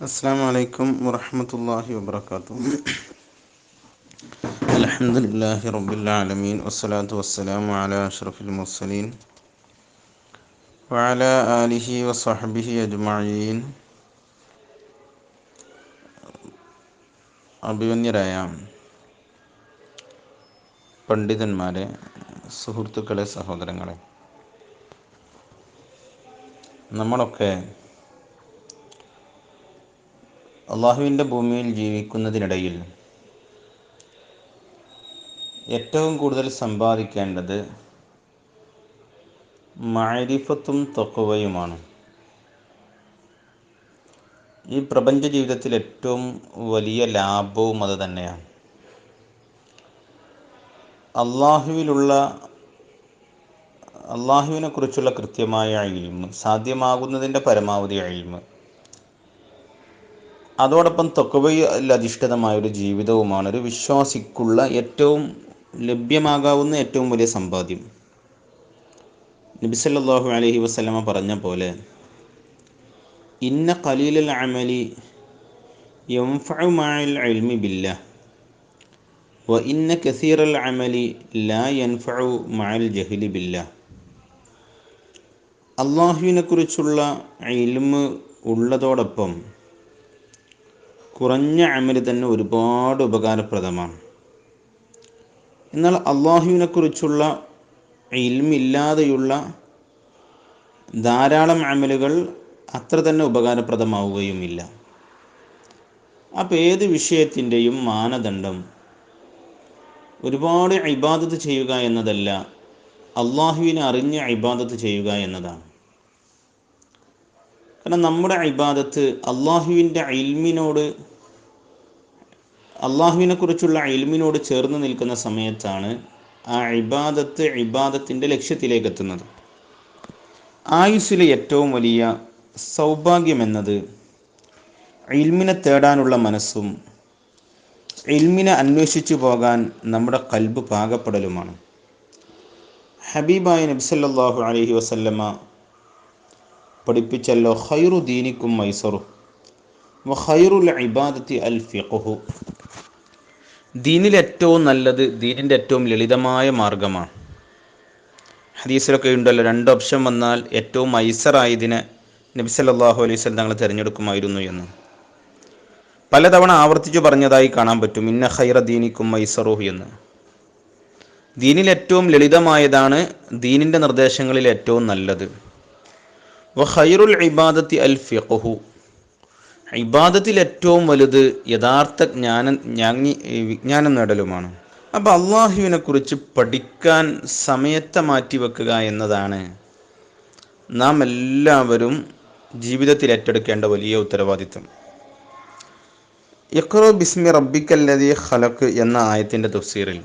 അസ്സാം വലൈക്കും വറഹമത്തല്ലാഹി വാബർക്കാത്തു അലഹമുല്ലാഹി റബുലാലമീൻ വസ്സലാത്തു വസ്സലാം അല അഷ്റഫുൽ മുർസലീൻ. വഅല ആലിഹി വസഹബിഹി അജ്മഈൻ. അഭിമന്യരായ പണ്ഡിതന്മാരെ സുഹൃത്തുക്കളെ സഹോദരങ്ങളെ നമ്മളൊക്കെ അള്ളാഹുവിന്റെ ഭൂമിയിൽ ജീവിക്കുന്നതിനിടയിൽ ഏറ്റവും കൂടുതൽ സമ്പാദിക്കേണ്ടത് മാരിഫത്തും തൊക്കുവയുമാണ് ഈ പ്രപഞ്ച ജീവിതത്തിൽ ഏറ്റവും വലിയ ലാഭവും അത് തന്നെയാണ്. അള്ളാഹുവിലുള്ള അള്ളാഹുവിനെ കുറിച്ചുള്ള കൃത്യമായ അഴിമ് സാധ്യമാകുന്നതിന്റെ പരമാവധി അഴിമ് അതോടൊപ്പം തൊക്കവയിൽ അധിഷ്ഠിതമായ ഒരു ജീവിതവുമാണ് ഒരു വിശ്വാസിക്കുള്ള ഏറ്റവും ലഭ്യമാകാവുന്ന ഏറ്റവും വലിയ സമ്പാദ്യം. നബിസല്ലാഹു അലഹി വസ്ലമ പറഞ്ഞ പോലെ ഇന്ന കലീലൽ അമലി യംഫഉമാൽ ഇൽമി ബില്ല വ ഇന്ന കസീറൽ അമലി ലാ യൻഫഉ മഅൽ ജഹ്ലി ബില്ല അള്ളാഹുവിനെ കുറിച്ചുള്ള ഇൽമ് ഉള്ളതോടൊപ്പം കുറഞ്ഞ അമൽ തന്നെ ഒരുപാട് ഉപകാരപ്രദമാണ്. എന്നാൽ അള്ളാഹുവിനെക്കുറിച്ചുള്ള ഇൽമില്ലാതെയുള്ള ധാരാളം അമലുകൾ അത്ര തന്നെ ഉപകാരപ്രദമാവുകയുമില്ല. അപ്പോൾ ഏത് വിഷയത്തിന്റെയും മാനദണ്ഡം ഒരുപാട് ഇബാദത്ത് ചെയ്യുക എന്നതല്ല അള്ളാഹുവിനെ അറിഞ്ഞ് ഇബാദത്ത് ചെയ്യുക എന്നതാണ്. കാരണം നമ്മുടെ ഇബാദത്ത് അള്ളാഹുവിന്റെ ഇൽമിനോട് അള്ളാഹുവിനെ കുറിച്ചുള്ള ഇൽമിനോട് ചേർന്ന് നിൽക്കുന്ന സമയത്താണ് ആ ഇബാദത്ത് ഇബാദത്തിന്റെ ലക്ഷ്യത്തിലേക്ക് എത്തുന്നത് ആയുസ്സിലെ ഏറ്റവും വലിയ സൗഭാഗ്യം എന്നത് ഇൽമിനെ തേടാനുള്ള മനസ്സും ഇൽമിനെ അന്വേഷിച്ചു പോകാൻ നമ്മുടെ കൽബ് പാകപ്പെടലുമാണ്. ഹബീബായ നബ്സല്ലാഹു അലഹി വസല്ലമ്മ പഠിപ്പിച്ചല്ലോ ഖൈറു ദീനിക്കും മൈസറു ഖൈറുൽ ഇബാദത്തി അൽ ഫിഖുഹു ദീനിൽ ഏറ്റവും നല്ലത് ദീനിന്റെ ഏറ്റവും ലളിതമായ മാർഗമാണ്. ഹദീസിലൊക്കെ ഉണ്ടല്ലോ രണ്ട് ഓപ്ഷൻ വന്നാൽ ഏറ്റവും മൈസറായതിനെ നബി സല്ലല്ലാഹു അലൈഹി വസല്ലം തങ്ങൾ തിരഞ്ഞെടുക്കുമായിരുന്നു എന്ന്. പലതവണ ആവർത്തിച്ചു പറഞ്ഞതായി കാണാൻ പറ്റും ഇന്ന ഖൈറ ദീനിക്കും മൈസറുഹു എന്ന്. ദീനിൽ ഏറ്റവും ലളിതമായതാണ് ദീനിന്റെ നിർദ്ദേശങ്ങളിൽ ഏറ്റവും നല്ലത്. വ വഖൈറുൽ ഇബാദത്തി അൽ ഫിഖുഹു ഇബാദത്തിൽ ഏറ്റവും വലുത് യഥാർത്ഥ ജ്ഞാനം ജ്ഞാനി വിജ്ഞാനം നേടലുമാണ്. അപ്പോൾ അള്ളാഹുവിനെ കുറിച്ച് പഠിക്കാൻ സമയത്തെ മാറ്റി വെക്കുക എന്നതാണ് നാം എല്ലാവരും ജീവിതത്തിൽ ഏറ്റെടുക്കേണ്ട വലിയ ഉത്തരവാദിത്വം. യക്രോ ബിസ്മി റബ്ബിക്കല്ലതി ഖലക്ക് എന്ന ആയത്തിന്റെ തഫ്സീറിൽ.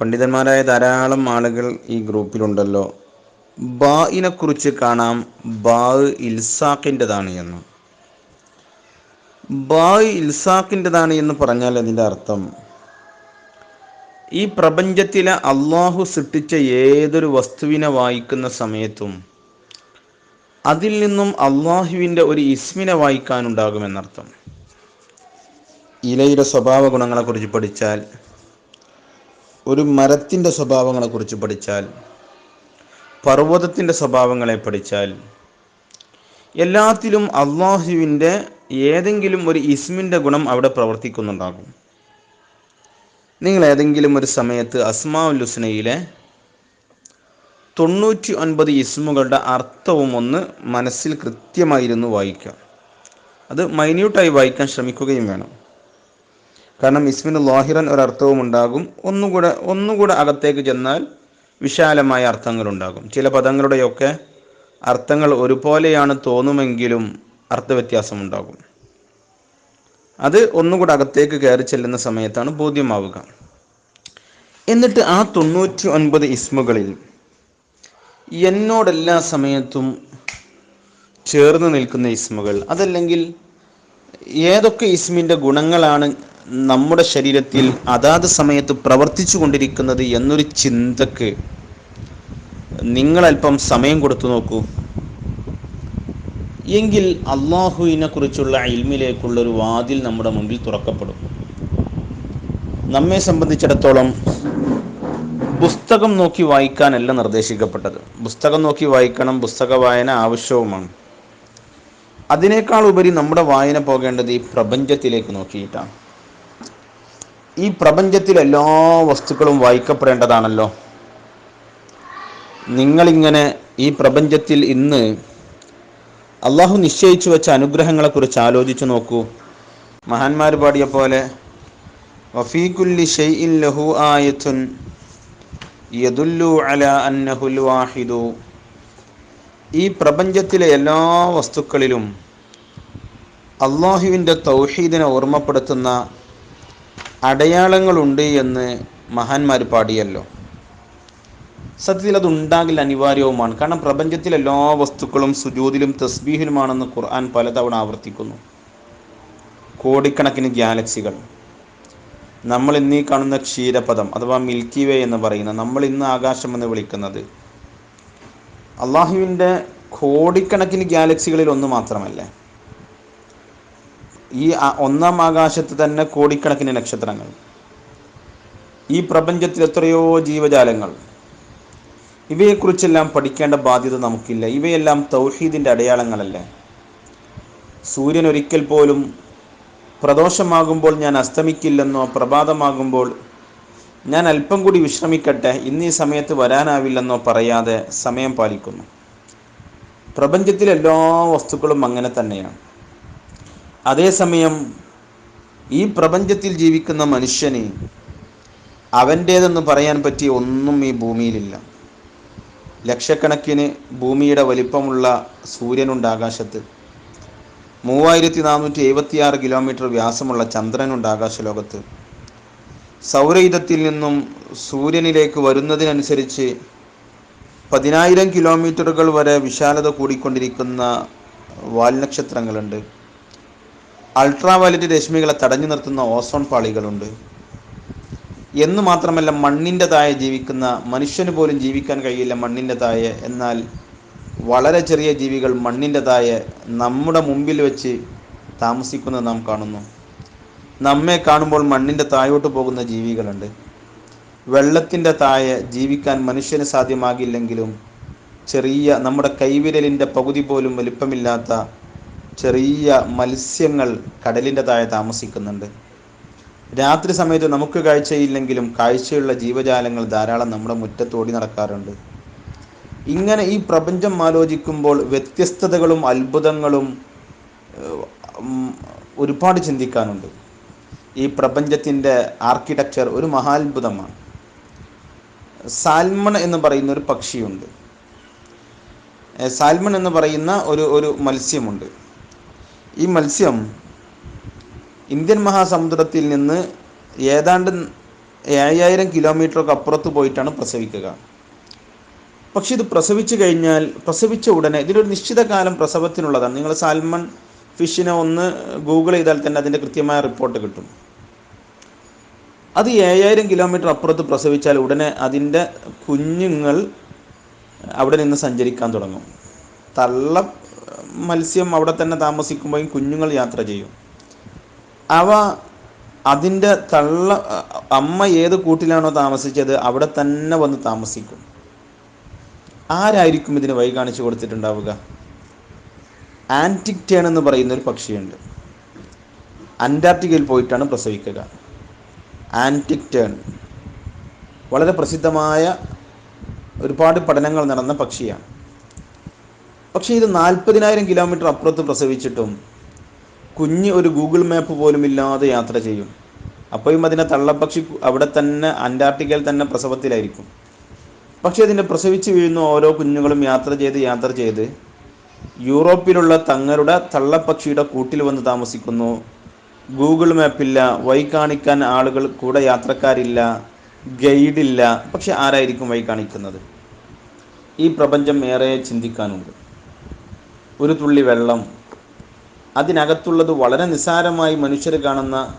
പണ്ഡിതന്മാരായ ധാരാളം ആളുകൾ ഈ ഗ്രൂപ്പിലുണ്ടല്ലോ. ബായിനെ കുറിച്ച് കാണാം ബാ ഇൽസാഖിന്റെതാണ് എന്ന്. ബാ ഇൽസാഖിന്റെതാണ് എന്ന് പറഞ്ഞാൽ അതിന്റെ അർത്ഥം ഈ പ്രപഞ്ചത്തിലെ അള്ളാഹു സൃഷ്ടിച്ച ഏതൊരു വസ്തുവിനെ വായിക്കുന്ന സമയത്തും അതിൽ നിന്നും അള്ളാഹുവിന്റെ ഒരു ഇസ്മിനെ വായിക്കാനുണ്ടാകുമെന്നർത്ഥം. ഇലയുടെ സ്വഭാവ ഗുണങ്ങളെക്കുറിച്ച് പഠിച്ചാൽ ഒരു മരത്തിന്റെ സ്വഭാവങ്ങളെക്കുറിച്ച് പഠിച്ചാൽ പർവതത്തിന്റെ സ്വഭാവങ്ങളെ പഠിച്ചാൽ എല്ലാത്തിലും അള്ളാഹുവിന്റെ ഏതെങ്കിലും ഒരു ഇസ്മിന്റെ ഗുണം അവിടെ പ്രവർത്തിക്കുന്നുണ്ടാകും. നിങ്ങൾ ഏതെങ്കിലും ഒരു സമയത്ത് അസ്മാ ഹുസ്നയിലെ തൊണ്ണൂറ്റി ഒൻപത് ഇസ്മുകളുടെ അർത്ഥവും ഒന്ന് മനസ്സിൽ കൃത്യമായിരുന്നു വായിക്കുക. അത് മൈന്യൂട്ടായി വായിക്കാൻ ശ്രമിക്കുകയും വേണം. കാരണം ഇസ്മിന് ലാഹിറൻ ഒരർത്ഥവും ഉണ്ടാകും. ഒന്നുകൂടെ ഒന്നുകൂടെ അകത്തേക്ക് ചെന്നാൽ വിശാലമായ അർത്ഥങ്ങളുണ്ടാകും. ചില പദങ്ങളുടെയൊക്കെ അർത്ഥങ്ങൾ ഒരുപോലെയാണ് തോന്നുമെങ്കിലും അർത്ഥവ്യത്യാസമുണ്ടാകും. അത് ഒന്നുകൂടെ അകത്തേക്ക് കയറി ചെല്ലുന്ന സമയത്താണ് ബോധ്യമാവുക. എന്നിട്ട് ആ തൊണ്ണൂറ്റി ഒൻപത് ഇസ്മുകളിൽ എന്നോടെല്ലാ സമയത്തും ചേർന്ന് നിൽക്കുന്ന ഇസ്മുകൾ അതല്ലെങ്കിൽ ഏതൊക്കെ ഇസ്മിന്റെ ഗുണങ്ങളാണ് നമ്മുടെ ശരീരത്തിൽ അതാത് സമയത്ത് പ്രവർത്തിച്ചു കൊണ്ടിരിക്കുന്നത് എന്നൊരു ചിന്തക്ക് നിങ്ങൾ അല്പം സമയം കൊടുത്തു നോക്കൂ. എങ്കിൽ അള്ളാഹുവിനെ കുറിച്ചുള്ള ഇൽമിലേക്കുള്ളൊരു വാതിൽ നമ്മുടെ മുമ്പിൽ തുറക്കപ്പെടും. നമ്മെ സംബന്ധിച്ചിടത്തോളം പുസ്തകം നോക്കി വായിക്കാനല്ല നിർദ്ദേശിക്കപ്പെട്ടത്. പുസ്തകം നോക്കി വായിക്കണം പുസ്തക വായന ആവശ്യവുമാണ്. അതിനേക്കാൾ ഉപരി നമ്മുടെ വായന പോകേണ്ടത് ഈ പ്രപഞ്ചത്തിലേക്ക് നോക്കിയിട്ടാണ്. ഈ പ്രപഞ്ചത്തിൽ എല്ലാ വസ്തുക്കളും വായിക്കപ്പെടേണ്ടതാണല്ലോ. നിങ്ങളിങ്ങനെ ഈ പ്രപഞ്ചത്തിൽ ഇന്ന് അള്ളാഹു നിശ്ചയിച്ചു വെച്ച അനുഗ്രഹങ്ങളെക്കുറിച്ച് ആലോചിച്ചു നോക്കൂ. മഹാന്മാർ പാടിയ പോലെ വഫീകുല്ലി ഷെയ്ഇൻ ലഹു ആയത്തുൻ യദുല്ലു അല അന്നഹുൽ വാഹിദു. ഈ പ്രപഞ്ചത്തിലെ എല്ലാ വസ്തുക്കളിലും അള്ളാഹുവിന്റെ തൗഹീദിനെ ഓർമ്മപ്പെടുത്തുന്ന അടയാളങ്ങളുണ്ട് എന്ന് മഹാന്മാർ പാടിയല്ലോ. സത്യത്തിൽ അത് ഉണ്ടാകില്ല അനിവാര്യവുമാണ്. കാരണം പ്രപഞ്ചത്തിലെ എല്ലാ വസ്തുക്കളും സുജൂതിലും തസ്ബീഹിലുമാണെന്ന് ഖുർആൻ പലതവണ ആവർത്തിക്കുന്നു. കോടിക്കണക്കിന് ഗ്യാലക്സികൾ. നമ്മൾ ഇന്നീ കാണുന്ന ക്ഷീരപദം അഥവാ മിൽക്കി വേ എന്ന് പറയുന്ന നമ്മൾ ഇന്ന് ആകാശം എന്ന് വിളിക്കുന്നത് അള്ളാഹുവിന്റെ കോടിക്കണക്കിന് ഗ്യാലക്സികളിൽ ഒന്ന് മാത്രമല്ലേ. ഈ ഒന്നാം ആകാശത്ത് തന്നെ കോടിക്കണക്കിന് നക്ഷത്രങ്ങൾ. ഈ പ്രപഞ്ചത്തിൽ എത്രയോ ജീവജാലങ്ങൾ. ഇവയെക്കുറിച്ചെല്ലാം പഠിക്കേണ്ട ബാധ്യത നമുക്കില്ല. ഇവയെല്ലാം തൗഹീദിന്റെ അടയാളങ്ങളല്ലേ? സൂര്യൻ ഒരിക്കൽ പോലും പ്രദോഷമാകുമ്പോൾ ഞാൻ അസ്തമിക്കില്ലെന്നോ പ്രഭാതമാകുമ്പോൾ ഞാൻ അല്പം കൂടി വിശ്രമിക്കട്ടെ ഇന്ന് ഈ സമയത്ത് വരാനാവില്ലെന്നോ പറയാതെ സമയം പാലിക്കുന്നു. പ്രപഞ്ചത്തിലെ എല്ലാ വസ്തുക്കളും അങ്ങനെ തന്നെയാണ്. അതേസമയം ഈ പ്രപഞ്ചത്തിൽ ജീവിക്കുന്ന മനുഷ്യന് അവന്റേതെന്ന് പറയാൻ പറ്റിയ ഒന്നും ഈ ഭൂമിയിലില്ല. ലക്ഷക്കണക്കിന് ഭൂമിയുടെ വലിപ്പമുള്ള സൂര്യനുണ്ട് ആകാശത്ത്. മൂവായിരത്തി നാനൂറ്റി എഴുപത്തിയാറ് കിലോമീറ്റർ വ്യാസമുള്ള ചന്ദ്രനുണ്ട് ആകാശലോകത്ത്. സൗരയുധത്തിൽ നിന്നും സൂര്യനിലേക്ക് വരുന്നതിനനുസരിച്ച് പതിനായിരം കിലോമീറ്ററുകൾ വരെ വിശാലത കൂടിക്കൊണ്ടിരിക്കുന്ന വാൽനക്ഷത്രങ്ങളുണ്ട്. അൾട്രാവയലറ്റ് രശ്മികളെ തടഞ്ഞു നിർത്തുന്ന ഓസോൺ പാളികളുണ്ട്. എന്ന് മാത്രമല്ല മണ്ണിന്റെ താഴെ ജീവിക്കുന്ന മനുഷ്യന് പോലും ജീവിക്കാൻ കഴിയില്ല മണ്ണിന്റെ താഴെ എന്നാൽ വളരെ ചെറിയ ജീവികൾ മണ്ണിന്റെ താഴെ നമ്മുടെ മുമ്പിൽ വെച്ച് താമസിക്കുന്നത് നാം കാണുന്നു. നമ്മെ കാണുമ്പോൾ മണ്ണിന്റെ താഴോട്ട് പോകുന്ന ജീവികളുണ്ട്. വെള്ളത്തിന്റെ താഴെ ജീവിക്കാൻ മനുഷ്യന് സാധ്യമാകില്ലെങ്കിലും ചെറിയ നമ്മുടെ കൈവിരലിന്റെ പകുതി പോലും വലിപ്പമില്ലാത്ത ചെറിയ മത്സ്യങ്ങൾ കടലിന്റെ താഴെ താമസിക്കുന്നുണ്ട്. രാത്രി സമയത്ത് നമുക്ക് കാഴ്ചയില്ലെങ്കിലും കാഴ്ചയുള്ള ജീവജാലങ്ങൾ ധാരാളം നമ്മുടെ മുറ്റത്തോടി നടക്കാറുണ്ട്. ഇങ്ങനെ ഈ പ്രപഞ്ചം ആലോചിക്കുമ്പോൾ വ്യത്യസ്തതകളും അത്ഭുതങ്ങളും ഒരുപാട് ചിന്തിക്കാനുണ്ട്. ഈ പ്രപഞ്ചത്തിന്റെ ആർക്കിടെക്ചർ ഒരു മഹാത്ഭുതമാണ്. സാൽമൺ എന്ന് പറയുന്ന ഒരു പക്ഷിയുണ്ട്. സാൽമൺ എന്ന് പറയുന്ന ഒരു ഒരു മത്സ്യമുണ്ട്. ഈ മത്സ്യം ഇന്ത്യൻ മഹാസമുദ്രത്തിൽ നിന്ന് ഏതാണ്ട് ഏഴായിരം കിലോമീറ്ററൊക്കെ അപ്പുറത്ത് പോയിട്ടാണ് പ്രസവിക്കുക. പക്ഷെ ഇത് പ്രസവിച്ചു കഴിഞ്ഞാൽ പ്രസവിച്ച ഉടനെ ഇതിലൊരു നിശ്ചിത കാലം പ്രസവത്തിനുള്ളതാണ്. നിങ്ങൾ സാൽമൺ ഫിഷിനെ ഒന്ന് ഗൂഗിൾ ചെയ്താൽ തന്നെ അതിന്റെ കൃത്യമായ റിപ്പോർട്ട് കിട്ടും. അത് ഏഴായിരം കിലോമീറ്റർ അപ്പുറത്ത് പ്രസവിച്ചാൽ ഉടനെ അതിന്റെ കുഞ്ഞുങ്ങൾ അവിടെ നിന്ന് സഞ്ചരിക്കാൻ തുടങ്ങും. തള്ള മത്സ്യം അവിടെ തന്നെ താമസിക്കുമ്പോഴും കുഞ്ഞുങ്ങൾ യാത്ര ചെയ്യും. അവ അതിന്റെ തള്ള അമ്മ ഏത് കൂട്ടിലാണോ താമസിച്ചത് അവിടെ തന്നെ വന്ന് താമസിക്കും. ആരായിരിക്കും ഇതിന് വഴി കാണിച്ചു കൊടുത്തിട്ടുണ്ടാവുക? ആന്റിക് ടേൺ എന്ന് പറയുന്ന ഒരു പക്ഷിയുണ്ട്. അന്റാർട്ടിക്കയിൽ പോയിട്ടാണ് പ്രസവിക്കുക. ആന്റിക് ടേൺ. വളരെ പ്രസിദ്ധമായ ഒരുപാട് പഠനങ്ങൾ നടന്ന പക്ഷിയാണ്. പക്ഷേ ഇത് നാൽപ്പതിനായിരം കിലോമീറ്റർ അപ്പുറത്ത് പ്രസവിച്ചിട്ടും കുഞ്ഞ് ഒരു ഗൂഗിൾ മാപ്പ് പോലും ഇല്ലാതെ യാത്ര ചെയ്യും. അപ്പോഴും അതിന്റെ തള്ളപ്പക്ഷി അവിടെ തന്നെ അന്റാർട്ടിക്കയിൽ തന്നെ പ്രസവത്തിലായിരിക്കും. പക്ഷേ അതിന്റെ പ്രസവിച്ച് വീഴുന്ന ഓരോ കുഞ്ഞുങ്ങളും യാത്ര ചെയ്ത് യാത്ര ചെയ്ത് യൂറോപ്പിലുള്ള തങ്ങളുടെ തള്ളപ്പക്ഷിയുടെ കൂട്ടിൽ വന്ന് താമസിക്കുന്നു. ഗൂഗിൾ മാപ്പില്ല വൈ കാണിക്കാൻ ആളുകൾ കൂടെ യാത്രക്കാരില്ല ഗൈഡില്ല. പക്ഷെ ആരായിരിക്കും വൈ കാണിക്കുന്നത്? ഈ പ്രപഞ്ചം ഏറെ ചിന്തിക്കാനുണ്ട്. ഒരു തുള്ളി വെള്ളം. അതിനകത്തുള്ളത് വളരെ നിസ്സാരമായി മനുഷ്യർ കാണുന്ന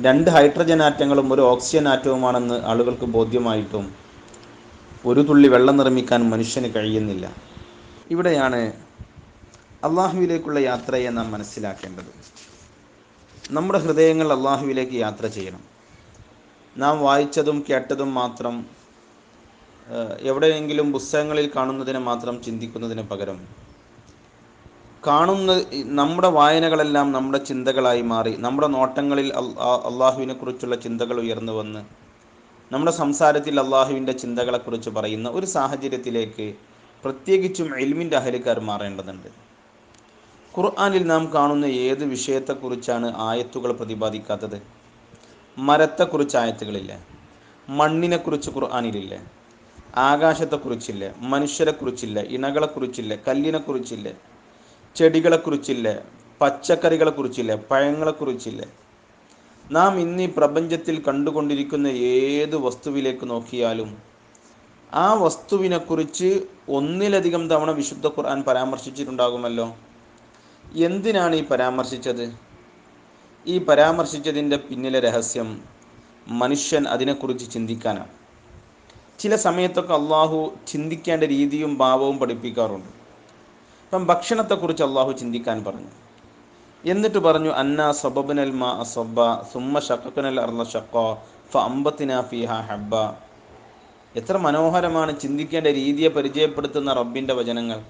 രണ്ട് ഹൈഡ്രജൻ ആറ്റങ്ങളും ഒരു ഓക്സിജൻ ആറ്റവുമാണെന്ന് ആളുകൾക്ക് ബോധ്യമായിട്ടും ഒരു തുള്ളി വെള്ളം നിർമ്മിക്കാൻ മനുഷ്യന് കഴിയുന്നില്ല. ഇവിടെയാണ് അള്ളാഹുവിലേക്കുള്ള യാത്രയെ നാം മനസ്സിലാക്കേണ്ടത്. നമ്മുടെ ഹൃദയങ്ങൾ അള്ളാഹുവിലേക്ക് യാത്ര ചെയ്യണം. നാം വായിച്ചതും കേട്ടതും മാത്രം എവിടെയെങ്കിലും പുസ്തകങ്ങളിൽ കാണുന്നതിനെ മാത്രം ചിന്തിക്കുന്നതിന് പകരം കാണുന്ന നമ്മുടെ വായനകളെല്ലാം നമ്മുടെ ചിന്തകളായി മാറി. നമ്മുടെ നോട്ടങ്ങളിൽ അള്ളാഹുവിനെ കുറിച്ചുള്ള ചിന്തകൾ ഉയർന്നു വന്ന് നമ്മുടെ സംസാരത്തിൽ അള്ളാഹുവിന്റെ ചിന്തകളെക്കുറിച്ച് പറയുന്ന ഒരു സാഹചര്യത്തിലേക്ക് പ്രത്യേകിച്ചും എൽമിന്റെ അഹലിക്കാർ മാറേണ്ടതുണ്ട്. ഖുർആാനിൽ നാം കാണുന്ന ഏത് വിഷയത്തെക്കുറിച്ചാണ് ആയത്തുകൾ പ്രതിപാദിക്കാത്തത്? മരത്തെക്കുറിച്ച് ആയത്തുകളില്ല. മണ്ണിനെക്കുറിച്ച് ഖുർആാനിലില്ല. ആകാശത്തെക്കുറിച്ചില്ല. മനുഷ്യരെക്കുറിച്ചില്ല. ഇണകളെക്കുറിച്ചില്ല. കല്ലിനെക്കുറിച്ചില്ല. ചെടികളെക്കുറിച്ചില്ല? പഴങ്ങളെ പഴങ്ങളെക്കുറിച്ചില്ല? നാം ഇന്ന് ഈ പ്രപഞ്ചത്തിൽ കണ്ടുകൊണ്ടിരിക്കുന്ന ഏത് വസ്തുവിലേക്ക് നോക്കിയാലും ആ വസ്തുവിനെക്കുറിച്ച് ഒന്നിലധികം തവണ വിശുദ്ധ ഖുർആൻ പരാമർശിച്ചിട്ടുണ്ടാകുമല്ലോ. എന്തിനാണ് ഈ പരാമർശിച്ചത്? ഈ പരാമർശിച്ചതിന്റെ പിന്നിലെ രഹസ്യം മനുഷ്യൻ അതിനെക്കുറിച്ച് ചിന്തിക്കാനാണ്. ചില സമയത്തൊക്കെ അള്ളാഹു ചിന്തിക്കേണ്ട രീതിയും ഭാവവും പഠിപ്പിക്കാറുണ്ട്. ഇപ്പം ഭക്ഷണത്തെക്കുറിച്ച് അള്ളാഹു ചിന്തിക്കാൻ പറഞ്ഞു. എന്നിട്ട് പറഞ്ഞു അന്ന സബബനൽ മാ അസബ സുമ്മ ഷക്കനൽ അർല ഷക്കോ ഫ അമ്പത്തിന ഫിഹ ഹബ്ബ. എത്ര മനോഹരമാണ് ചിന്തിക്കേണ്ട രീതിയെ പരിചയപ്പെടുത്തുന്ന റബ്ബിന്റെ വചനങ്ങൾ.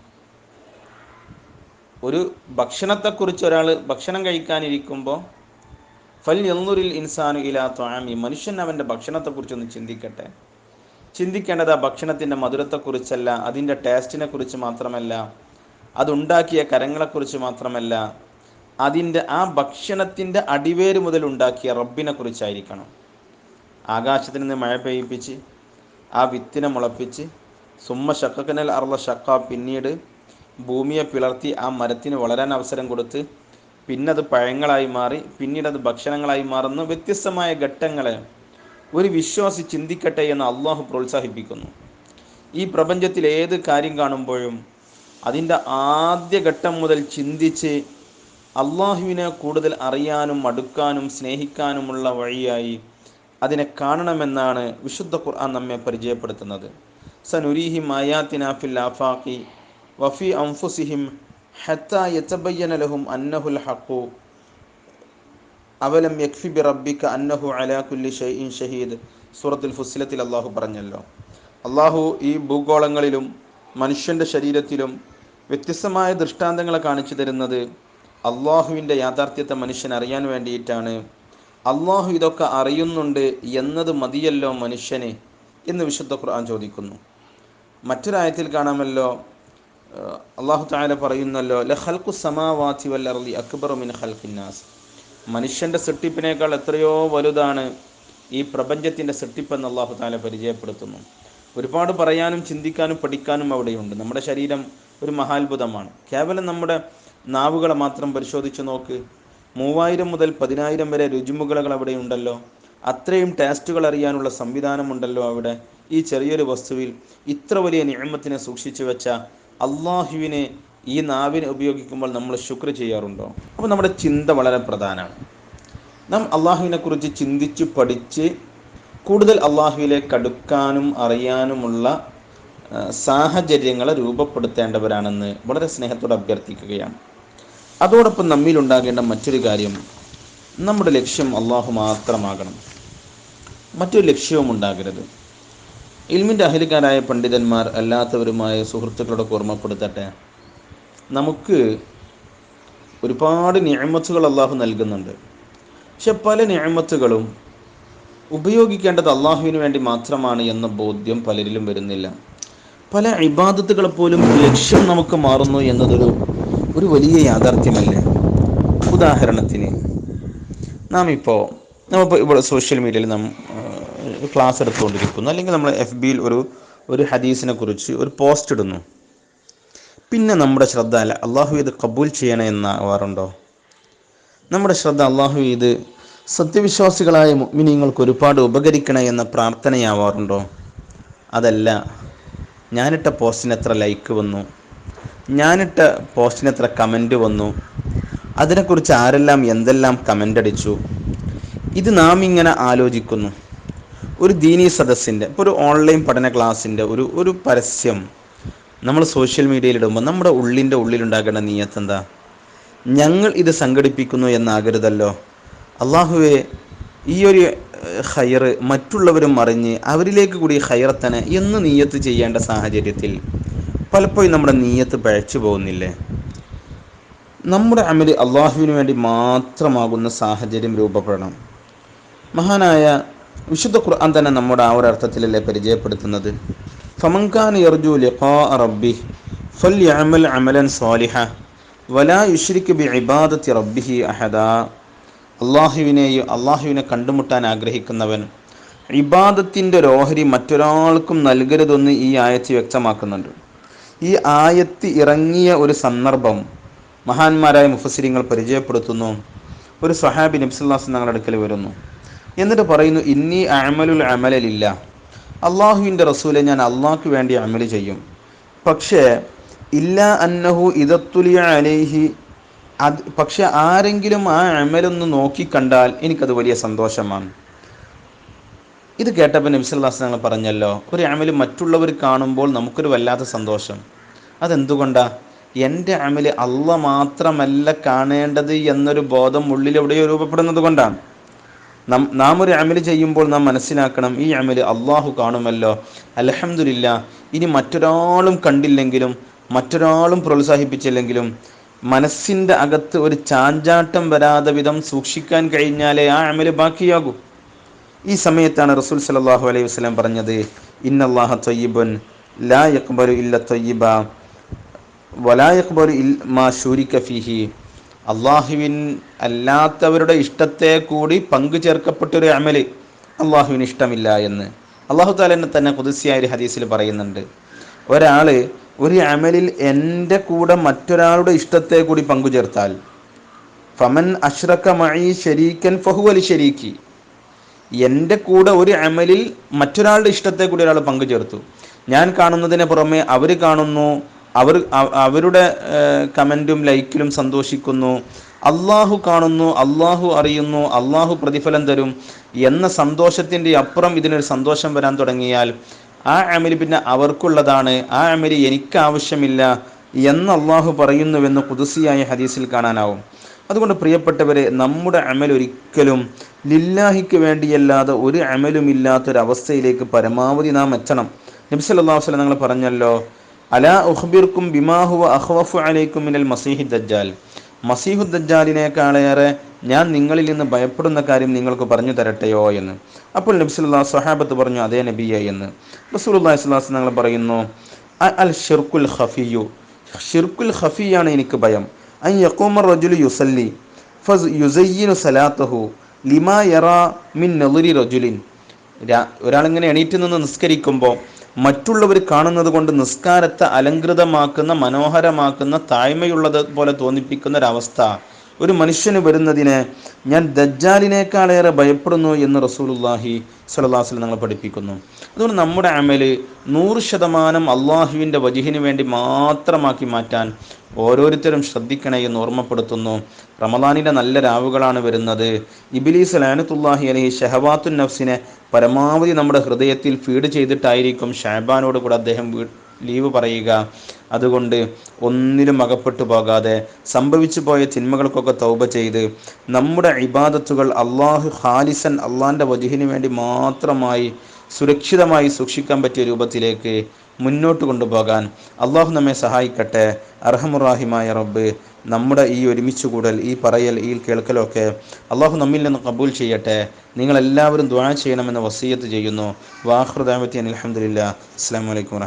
ഒരു ഭക്ഷണത്തെക്കുറിച്ച് ഒരാൾ ഭക്ഷണം കഴിക്കാനിരിക്കുമ്പോൾ ഫൽ എന്നുരിൽ ഇൻസാനു ഇലാ ത്വാമി മനുഷ്യൻ അവന്റെ ഭക്ഷണത്തെക്കുറിച്ചൊന്ന് ചിന്തിക്കട്ടെ. ചിന്തിക്കേണ്ടത് ആ ഭക്ഷണത്തിന്റെ മധുരത്തെക്കുറിച്ചല്ല അതിന്റെ ടേസ്റ്റിനെ കുറിച്ച് മാത്രമല്ല അതുണ്ടാക്കിയ കരങ്ങളെക്കുറിച്ച് മാത്രമല്ല അതിന്റെ ആ ഭക്ഷണത്തിന്റെ അടിവേര് മുതൽ ഉണ്ടാക്കിയ റബ്ബിനെ കുറിച്ചായിരിക്കണം ആകാശത്തിൽ നിന്ന് മഴ പെയ്യിപ്പിച്ച് ആ വിത്തിനെ മുളപ്പിച്ച് സുമ്മ ശക്കനൽ അറുള്ള ശക്ക പിന്നീട് ഭൂമിയെ പിളർത്തി ആ മരത്തിന് വളരാൻ അവസരം കൊടുത്ത് പിന്നെ അത് പഴങ്ങളായി മാറി പിന്നീട് അത് ഭക്ഷണങ്ങളായി മാറുന്ന വ്യത്യസ്തമായ ഘട്ടങ്ങളെ ഒരു വിശ്വാസി ചിന്തിക്കട്ടെ എന്ന് അള്ളാഹു പ്രോത്സാഹിപ്പിക്കുന്നു. ഈ പ്രപഞ്ചത്തിൽ ഏത് കാര്യം കാണുമ്പോഴും അതിന്റെ ആദ്യ ഘട്ടം മുതൽ ചിന്തിച്ച് അള്ളാഹുവിനെ കൂടുതൽ അറിയാനും അടുക്കാനും സ്നേഹിക്കാനുമുള്ള വഴിയായി അതിനെ കാണണമെന്നാണ് വിശുദ്ധ ഖുർആൻ നമ്മെ പരിചയപ്പെടുത്തുന്നത്. സനുരീഹിം ആയാത്തിന ഫിൽ ആഫാഖി വഫി അംഫുസിഹിം ഹത്ത യതബയ്യന ലഹും അന്നഹുൽ ഹക്കു അവലം യക്ഫി ബി റബ്ബിക അന്നഹു അലാ കുല്ലി ഷൈഇൻ ഷഹീദ്. സൂറത്തുൽ ഫുസ്സിലത്തിൽ അള്ളാഹു പറഞ്ഞല്ലോ. അള്ളാഹു ഈ ഭൂഗോളങ്ങളിലും മനുഷ്യന്റെ ശരീരത്തിലും വ്യത്യസ്തമായ ദൃഷ്ടാന്തങ്ങളെ കാണിച്ചു തരുന്നത് അള്ളാഹുവിന്റെ യാഥാർത്ഥ്യത്തെ മനുഷ്യൻ അറിയാൻ വേണ്ടിയിട്ടാണ്. അള്ളാഹു ഇതൊക്കെ അറിയുന്നുണ്ട് എന്നത് മതിയല്ലോ മനുഷ്യനെ എന്ന് വിശുദ്ധ ഖുർആൻ ചോദിക്കുന്നു. മറ്റൊരായത്തിൽ കാണാമല്ലോ. അള്ളാഹു താല പറയുന്നല്ലോ ല ഹൽക്കു സമാവാത്തി വൽ അർളി അക്ബറു മിൻ ഹൽക്കിന്നാസ് മനുഷ്യന്റെ സൃഷ്ടിപ്പിനേക്കാൾ എത്രയോ വലുതാണ് ഈ പ്രപഞ്ചത്തിന്റെ സൃഷ്ടിപ്പെന്ന് അള്ളാഹു താല പരിചയപ്പെടുത്തുന്നു. ഒരുപാട് പറയാനും ചിന്തിക്കാനും പഠിക്കാനും അവിടെയുണ്ട്. നമ്മുടെ ശരീരം ഒരു മഹാത്ഭുതമാണ്. കേവലം നമ്മുടെ നാവുകളെ മാത്രം പരിശോധിച്ച് നോക്ക്. മൂവായിരം മുതൽ പതിനായിരം വരെ രുചിമുകളകൾ അവിടെ ഉണ്ടല്ലോ. അത്രയും ടേസ്റ്റുകൾ അറിയാനുള്ള സംവിധാനമുണ്ടല്ലോ അവിടെ. ഈ ചെറിയൊരു വസ്തുവിൽ ഇത്ര വലിയ നിയമത്തിനെ സൂക്ഷിച്ചു വെച്ച അള്ളാഹുവിനെ ഈ നാവിനെ ഉപയോഗിക്കുമ്പോൾ നമ്മൾ ശുക്ർ ചെയ്യാറുണ്ടോ? അപ്പോൾ നമ്മുടെ ചിന്ത വളരെ പ്രധാനമാണ്. നാം അള്ളാഹുവിനെ കുറിച്ച് ചിന്തിച്ച് പഠിച്ച് കൂടുതൽ അള്ളാഹുവിലേക്ക് അടുക്കാനും അറിയാനുമുള്ള സാഹചര്യങ്ങളെ രൂപപ്പെടുത്തേണ്ടവരാണെന്ന് വളരെ സ്നേഹത്തോടെ അഭ്യർത്ഥിക്കുകയാണ്. അതോടൊപ്പം നമ്മിലുണ്ടാകേണ്ട മറ്റൊരു കാര്യം നമ്മുടെ ലക്ഷ്യം അള്ളാഹു മാത്രമാകണം. മറ്റൊരു ലക്ഷ്യവും ഉണ്ടാകരുത്. ഇൽമിന്റെ അഹലിക്കാരായ പണ്ഡിതന്മാർ അല്ലാത്തവരുമായ സുഹൃത്തുക്കളോട് ഓർമ്മപ്പെടുത്തട്ടെ നമുക്ക് ഒരുപാട് ഞാമത്തുകൾ അള്ളാഹു നൽകുന്നുണ്ട്. പക്ഷെ പല നിയമത്തുകളും ഉപയോഗിക്കേണ്ടത് അള്ളാഹുവിന് വേണ്ടി മാത്രമാണ് എന്ന ബോധ്യം പലരിലും വരുന്നില്ല. പല ഇബാദത്തുകളെ പോലും ലക്ഷ്യം നമുക്ക് മാറുന്നു എന്നതൊരു ഒരു വലിയ യാഥാർത്ഥ്യമല്ലേ. ഉദാഹരണത്തിന് നാം ഇപ്പോൾ നമ്മളിപ്പോൾ ഇവിടെ സോഷ്യൽ മീഡിയയിൽ നാം ക്ലാസ് എടുത്തുകൊണ്ടിരിക്കുന്നു. അല്ലെങ്കിൽ നമ്മൾ എഫ് ബിയിൽ ഒരു ഒരു ഹദീസിനെ കുറിച്ച് ഒരു പോസ്റ്റ് ഇടുന്നു. പിന്നെ നമ്മുടെ ശ്രദ്ധ അല്ല അള്ളാഹു ഇത് കബൂൽ ചെയ്യണേ എന്നാവാറുണ്ടോ നമ്മുടെ ശ്രദ്ധ അള്ളാഹു ഇത് സത്യവിശ്വാസികളായ മുഅ്മിനീങ്ങൾക്ക് ഒരുപാട് ഉപകരിക്കണേ എന്ന പ്രാർത്ഥനയാവാറുണ്ടോ? അതല്ല. ഞാനിട്ട പോസ്റ്റിന് എത്ര ലൈക്ക് വന്നു. ഞാനിട്ട പോസ്റ്റിന് എത്ര കമന്റ് വന്നു. അതിനെക്കുറിച്ച് ആരെല്ലാം എന്തെല്ലാം കമന്റ് അടിച്ചു ഇത് നാം ഇങ്ങനെ ആലോചിക്കുന്നു. ഒരു ദീനീ സദസ്സിന്റെ ഒരു ഓൺലൈൻ പഠന ക്ലാസ്സിന്റെ ഒരു ഒരു പരസ്യം നമ്മൾ സോഷ്യൽ മീഡിയയിൽ ഇടുമ്പോൾ നമ്മുടെ ഉള്ളിന്റെ ഉള്ളിലുണ്ടാകേണ്ട നീയത്ത് എന്താ? ഞങ്ങൾ ഇത് സംഘടിപ്പിക്കുന്നു എന്നാകരുതല്ലോ. അള്ളാഹുവെ ഈ ഒരു ഹയറ് മറ്റുള്ളവരും അറിഞ്ഞ് അവരിലേക്ക് കൂടി ഹയറത്തനെ എന്ന് നീയത്ത് ചെയ്യേണ്ട സാഹചര്യത്തിൽ പലപ്പോഴും നമ്മുടെ നീയത്ത് പഴച്ചു പോകുന്നില്ലേ? നമ്മുടെ അമൽ അള്ളാഹുവിന് വേണ്ടി മാത്രമാകുന്ന സാഹചര്യം രൂപപ്പെടണം. മഹാനായ വിശുദ്ധ ഖുർആൻ തന്നെ നമ്മുടെ ആ ഒരു അർത്ഥത്തിലല്ലേ പരിചയപ്പെടുത്തുന്നത് ഫമൻഖാൻ യർജു റബ്ബി ഫൽ യഅമൽ അമലൻ സ്വാലിഹ വലാ യുഷ്രിക് ബി ഇബാദത്തി റബ്ബിഹി അഹദ. അള്ളാഹുവിനെയും അള്ളാഹുവിനെ കണ്ടുമുട്ടാൻ ആഗ്രഹിക്കുന്നവൻ ഇബാദത്തിന്റെ ഓഹരി മറ്റൊരാൾക്കും നൽകരുതെന്ന് ഈ ആയത്ത് വ്യക്തമാക്കുന്നുണ്ട്. ഈ ആയത്ത് ഇറങ്ങിയ ഒരു സന്ദർഭം മഹാന്മാരായ മുഫസിരിങ്ങൾ പരിചയപ്പെടുത്തുന്നു. ഒരു സഹാബി നബ്സുല്ലാസ് ഞങ്ങളുടെ അടുക്കൽ വരുന്നു. എന്നിട്ട് പറയുന്നു ഇന്നി അമലുൽ അമലലില്ല അള്ളാഹുവിന്റെ റസൂലെ ഞാൻ അള്ളാഹ്ക്ക് വേണ്ടി അമൽ ചെയ്യും. പക്ഷേ ഇല്ല അന്നഹു ഇതത്തുലിയ അലേഹി അത് പക്ഷെ ആരെങ്കിലും ആ അമലൊന്ന് നോക്കിക്കണ്ടാൽ എനിക്കത് വലിയ സന്തോഷമാണ്. ഇത് കേട്ടപ്പോൾ നബിസ്വല്ലാസ് ഞങ്ങൾ പറഞ്ഞല്ലോ ഒരു അമൽ മറ്റുള്ളവർ കാണുമ്പോൾ നമുക്കൊരു വല്ലാത്ത സന്തോഷം. അതെന്തുകൊണ്ടാ? എന്റെ അമൽ അള്ള മാത്രമല്ല കാണേണ്ടത് എന്നൊരു ബോധം ഉള്ളിൽ എവിടെയോ രൂപപ്പെടുന്നത് കൊണ്ടാണ്. നാം നാം ഒരു അമൽ ചെയ്യുമ്പോൾ നാം മനസ്സിലാക്കണം ഈ അമൽ അള്ളാഹു കാണുമല്ലോ. അലഹമില്ല ഇനി മറ്റൊരാളും കണ്ടില്ലെങ്കിലും മറ്റൊരാളും പ്രോത്സാഹിപ്പിച്ചില്ലെങ്കിലും മനസ്സിന്റെ അകത്ത് ഒരു ചാഞ്ചാട്ടം വരാതെ വിധം സൂക്ഷിക്കാൻ കഴിഞ്ഞാലേ ആ അമൽ ബാക്കിയാകൂ. ഈ സമയത്താണ് റസൂൽ സലാഹു അലൈഹി വസ്ലം പറഞ്ഞത് ഇന്നല്ലാഹ തൊയ്യബുൻ ലാ അക്ബരു ഇല്ല തൊയ്യബ വലാ യക്ബരു ഇൽ മാ ഷൂരിക്ക ഫിഹി. അള്ളാഹുവിൻ അല്ലാത്തവരുടെ ഇഷ്ടത്തെ കൂടി പങ്കു ചേർക്കപ്പെട്ടൊരു അമൽ അള്ളാഹുവിന് ഇഷ്ടമില്ല എന്ന്. അള്ളാഹു താലെന്നെ തന്നെ കുതിസിയായ ഒരു ഹദീസിൽ പറയുന്നുണ്ട്. ഒരാൾ ഒരു അമലിൽ എന്റെ കൂടെ മറ്റൊരാളുടെ ഇഷ്ടത്തെ കൂടി പങ്കുചേർത്താൽ ഫമൻ അഷ്റക്ക മഴി ഷരീക്കൻ ഫഹുവലി ഷരീക്കി എന്റെ കൂടെ ഒരു അമലിൽ മറ്റൊരാളുടെ ഇഷ്ടത്തെ കൂടി ഒരാൾ പങ്കുചേർത്തു. ഞാൻ കാണുന്നതിന് പുറമെ അവർ കാണുന്നു അവർ അവരുടെ കമന്റും ലൈക്കിലും സന്തോഷിക്കുന്നു അള്ളാഹു കാണുന്നു അള്ളാഹു അറിയുന്നു അള്ളാഹു പ്രതിഫലം തരും എന്ന സന്തോഷത്തിന്റെ അപ്പുറം ഇതിനൊരു സന്തോഷം വരാൻ തുടങ്ങിയാൽ ആ അമൽ പിന്നെ അവർക്കുള്ളതാണ്. ആ അമൽ എനിക്ക് ആവശ്യമില്ല എന്ന് അള്ളാഹു പറയുന്നുവെന്ന് കുതിസിയായ ഹദീസിൽ കാണാനാവും. അതുകൊണ്ട് പ്രിയപ്പെട്ടവരെ നമ്മുടെ അമൽ ഒരിക്കലും ലില്ലാഹിക്ക് വേണ്ടിയല്ലാതെ ഒരു അമലും ഇല്ലാത്തൊരവസ്ഥയിലേക്ക് പരമാവധി നാം എത്തണം. നബി സല്ലല്ലാഹു അലൈഹി വസല്ലം നിങ്ങൾ പറഞ്ഞല്ലോ അലാ ഉഹ്ബിർക്കും ബിമാഹുവ അഹ്വഫു അലൈക്കും മിനൽ മസീഹി ദജ്ജാൽ. മസീഹു ദജ്ജാലിനേക്കാളേറെ ഞാൻ നിങ്ങളിൽ നിന്ന് ഭയപ്പെടുന്ന കാര്യം നിങ്ങൾക്ക് പറഞ്ഞു തരട്ടെയോ എന്ന്. അപ്പോൾ നബ്സുല്ലാ സഹാബത്ത് പറഞ്ഞു അതേ നബിയെ എന്ന്. സ്വല്ലല്ലാഹു അലൈഹി പറയുന്നു അൽ ഷിർക്കുൽ ഖഫിയു ഷിർക്കുൽ ഖഫിയാണ് എനിക്ക് ഭയം. അൻ യക്കൂമർ റജുലു യുസല്ലി ഫസ് യുസയ്യിനു സലാത്തഹു ലിമാ യറ മിൻ നളുരി റജുലിൻ. ഒരാളിങ്ങനെ എണീറ്റ് നിന്ന് നിസ്കരിക്കുമ്പോൾ മറ്റുള്ളവർ കാണുന്നത് കൊണ്ട് നിസ്കാരത്തെ അലങ്കൃതമാക്കുന്ന മനോഹരമാക്കുന്ന താഴ്മയുള്ളത് പോലെ തോന്നിപ്പിക്കുന്ന ഒരവസ്ഥ. ഒരു മനുഷ്യന് വരുന്നതിനെ ഞാൻ ദജ്ജാലിനേക്കാളേറെ ഭയപ്പെടുന്നു എന്ന് റസൂലുല്ലാഹി സ്വലല്ലാസ്ലം ഞങ്ങളെ പഠിപ്പിക്കുന്നു. അതുകൊണ്ട് നമ്മുടെ അമൽ നൂറ് ശതമാനം അള്ളാഹുവിന്റെ വജിഹിന് വേണ്ടി മാത്രമാക്കി മാറ്റാൻ ഓരോരുത്തരും ശ്രദ്ധിക്കണേ എന്ന് ഓർമ്മപ്പെടുത്തുന്നു. റമദാനിലെ നല്ല രാവുകളാണ് വരുന്നത്. ഇബിലീസ് ലാനത്തുല്ലാഹി അലഹി ഷഹവാത്തുൻ നഫ്സിനെ പരമാവധി നമ്മുടെ ഹൃദയത്തിൽ ഫീഡ് ചെയ്തിട്ടായിരിക്കും ഷാബാനോട് കൂടെ അദ്ദേഹം ലീവ് പറയുക. അതുകൊണ്ട് ഒന്നിലും അകപ്പെട്ടു പോകാതെ സംഭവിച്ചു പോയ തിന്മകൾക്കൊക്കെ തൗബ ചെയ്ത് നമ്മുടെ ഇബാദത്തുകൾ അള്ളാഹു ഹാലിസൻ അള്ളാഹിന്റെ വജുഹിന് വേണ്ടി മാത്രമായി സുരക്ഷിതമായി സൂക്ഷിക്കാൻ പറ്റിയ രൂപത്തിലേക്ക് മുന്നോട്ട് കൊണ്ടുപോകാൻ അള്ളാഹു നമ്മെ സഹായിക്കട്ടെ. അർഹമുറാഹിമായ റബ്ബ് നമ്മുടെ ഈ ഒരുമിച്ച് കൂടൽ ഈ പറയൽ ഈ കേൾക്കലൊക്കെ അള്ളാഹു നമ്മിൽ നിന്ന് കബൂൽ ചെയ്യട്ടെ. നിങ്ങളെല്ലാവരും ദ്വാ ചെയ്യണമെന്ന് വസീയത്ത് ചെയ്യുന്നു. വാഹൃദാമത്തി അലഹമുല്ല അസ്സാം വലൈക്കും